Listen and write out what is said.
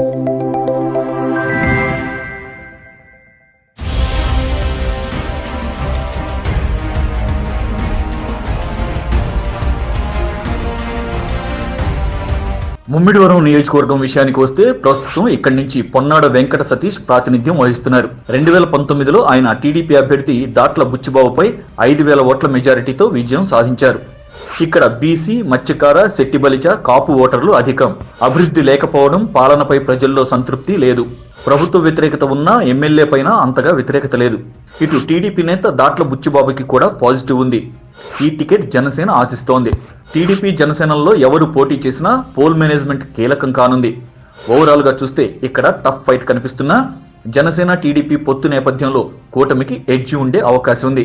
ముమ్మిడివరం నియోజకవర్గం విషయానికి వస్తే ప్రస్తుతం ఇక్కడి నుంచి పొన్నాడ వెంకట సతీష్ ప్రాతినిధ్యం వహిస్తున్నారు. రెండు వేల పంతొమ్మిదిలో ఆయన టీడీపీ అభ్యర్థి దాట్ల బుచ్చిబాబుపై ఐదు వేల ఓట్ల మెజారిటీతో విజయం సాధించారు. ఇక్కడ బీసీ మత్స్యకార శెట్టిబలిజ కాపు ఓటర్లు అధికం. అభివృద్ధి లేకపోవడం పాలనపై ప్రజల్లో సంతృప్తి లేదు. ప్రభుత్వ వ్యతిరేకత ఉన్నా ఎమ్మెల్యే పైన అంతగా వ్యతిరేకత లేదు. ఇటు టీడీపీ నేత దాట్ల బుచ్చిబాబుకి కూడా పాజిటివ్ ఉంది. ఈ టికెట్ జనసేన ఆశిస్తోంది. టీడీపీ జనసేనల్లో ఎవరు పోటీ చేసినా పోల్ మేనేజ్మెంట్ కీలకం కానుంది. ఓవరాల్గా చూస్తే ఇక్కడ టఫ్ ఫైట్ కనిపిస్తున్నా జనసేన టీడీపీ పొత్తు నేపథ్యంలో కూటమికి ఎడ్జి ఉండే అవకాశం ఉంది.